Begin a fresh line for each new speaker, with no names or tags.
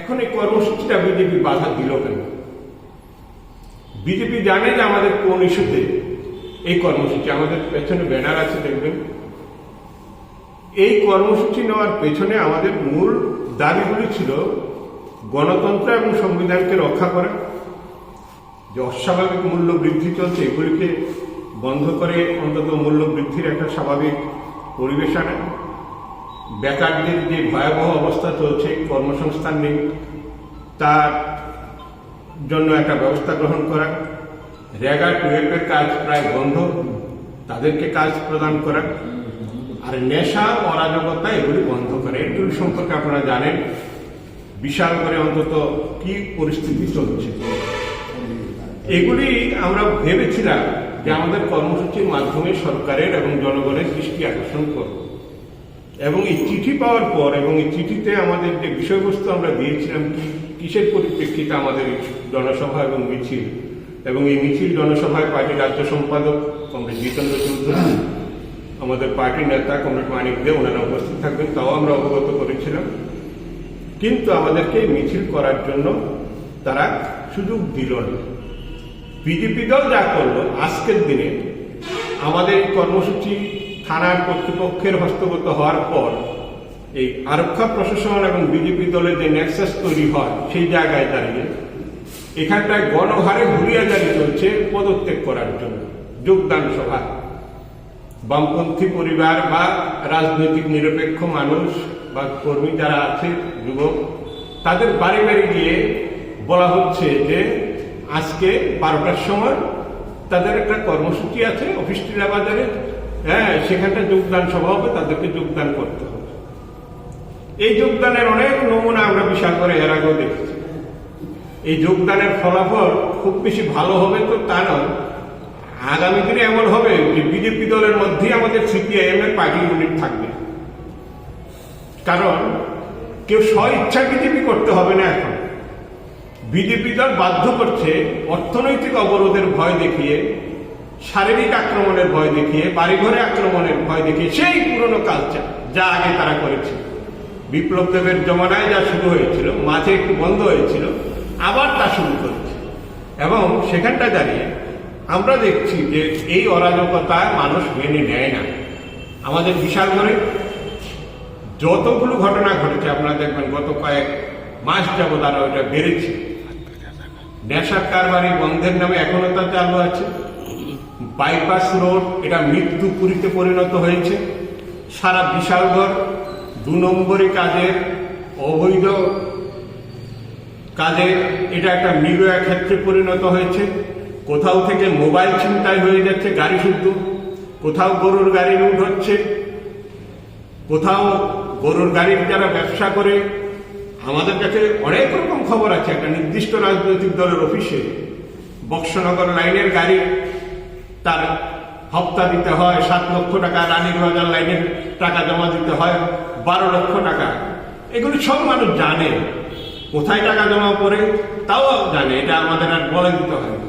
এখন এই কর্মসূচিটা বিজেপি বাধা দিল কেন? বিজেপি জানে যে আমাদের কোন ইস্যুতে এই কর্মসূচি, আমাদের পেছনে ব্যানার আছে, দেখবেন। এই কর্মসূচি নেওয়ার পেছনে আমাদের মূল দাবিগুলি ছিল গণতন্ত্র এবং সংবিধানকে রক্ষা করা, যে অস্বাভাবিক মূল্য বৃদ্ধি চলছে, এগুলিকে বন্ধ করে অন্তত মূল্য বৃদ্ধির একটা স্বাভাবিক পরিবেশ আনা। বেকারদের যে ভয়াবহ অবস্থা চলছে, কর্মসংস্থান নেই, তার জন্য একটা ব্যবস্থা গ্রহণ করা। রেগা টুয়েলভের কাজ প্রায় বন্ধ, তাদেরকে কাজ প্রদান করা। আর নেশা, অরাজকতা, এগুলি বন্ধ করা। এগুলি সম্পর্কে আপনারা জানেন, বিশাল করে অন্তত কি পরিস্থিতি চলছে। এগুলি আমরা ভেবেছিলাম যে আমাদের কর্মসূচির মাধ্যমে সরকারের এবং জনগণের দৃষ্টি আকর্ষণ করব। এবং এই চিঠি পাওয়ার পর এবং এই চিঠিতে আমাদের যে বিষয়বস্তু আমরা দিয়েছিলাম কিসের পরিপ্রেক্ষিতে আমাদের জনসভা এবং মিছিল? এবং এই মিছিল জনসভায় পার্টির রাজ্য সম্পাদক কমরেড জিতেন্দ্র চৌধুরী, আমাদের পার্টির নেতা কমরেড মানিক দে, ওনারা উপস্থিত থাকবেন, তাও আমরা অবগত করেছিলাম। কিন্তু আমাদেরকে মিছিল করার জন্য তারা সুযোগ দিল না। বিজেপি দল যা করল, আজকের দিনে আমাদের কর্মসূচি থানার কর্তৃপক্ষের হস্তগত হওয়ার পর এই আরক্ষা প্রশাসন এবং বিজেপি দলের যে নেক্সাস তৈরি হয়, সেই জায়গায় দাঁড়িয়ে এখানটায় গণহারে ঘুরিয়া হুড়িয়াজারি চলছে পদত্যাগ করার জন্য। যোগদান সভা। বামপন্থী পরিবার বা রাজনৈতিক নিরপেক্ষ মানুষ বা কর্মী যারা আছে, যুবক, তাদের বাড়ি বাড়ি গিয়ে বলা হচ্ছে যে আজকে বারোটার সময় তাদের একটা কর্মসূচি আছে, অফিস টিলা বাজারে হ্যাঁ সেখানটা যোগদান সভা হবে, তাদেরকে যোগদান করতে হবে। এই যোগদানের অনেক নমুনা আমরা বিশাল করে এর আগেও দেখেছি। এই যোগদানের ফলাফল খুব বেশি ভালো হবে তো তা নয়। আগামী দিনে এমন হবে যে বিজেপি দলের মধ্যেই আমাদের সিপিআইএম এর পার্টি ইউনিট থাকবে। কারণ কেউ স্ব ইচ্ছা বিজেপি করতে হবে না এখন। বিজেপি দল বাধ্য করছে অর্থনৈতিক অবরোধের ভয় দেখিয়ে শারীরিক আক্রমণের ভয় দেখিয়ে, বাড়িঘরে আক্রমণের ভয় দেখিয়ে, সেই পুরনো কালচার যা আগে তারা করেছে বিপ্লব দেবের জমানায় যা শুরু হয়েছিল, মাঝে একটু বন্ধ হয়েছিল, আবার তা শুরু করেছে। এবং সেখানটা দাঁড়িয়ে আমরা দেখছি যে এই অরাজকতায় মানুষ মেনে নেয় না। আমাদের বিশাল করে যতগুলো ঘটনা ঘটেছে, আপনারা দেখবেন গত কয়েক মাস যাবৎ আরও এটা বেড়েছে। নেশার কারবারি বন্ধের নামে এখনও তা চালু আছে। বাইপাস রোড, এটা মৃত্যু পুরীতে পরিণত হয়েছে। সারা বিশালগড় দু নম্বরই কাজের, অবৈধ কাজে এটা একটা নিরয়া ক্ষেত্রে পরিণত হয়েছে। কোথাও থেকে মোবাইল ছিনতাই হয়ে যাচ্ছে গাড়ি শুদ্ধ, কোথাও গরুর গাড়ি লুট হচ্ছে, কোথাও গরুর গাড়ির যারা ব্যবসা করে, আমাদের কাছে অনেক রকম খবর আছে, একটা নির্দিষ্ট রাজনৈতিক দলের অফিসে, বক্সনগর লাইনের গাড়ি তার হপ্তা দিতে হয়, সাত লক্ষ টাকা, রানীর বাজার লাইনের টাকা জমা দিতে হয়, বারো লক্ষ টাকা। এগুলি সব মানুষ জানে। কোথায় টাকা জমা পড়ে, তাও জানে। এটা আমাদের আর বলে দিতে হয়।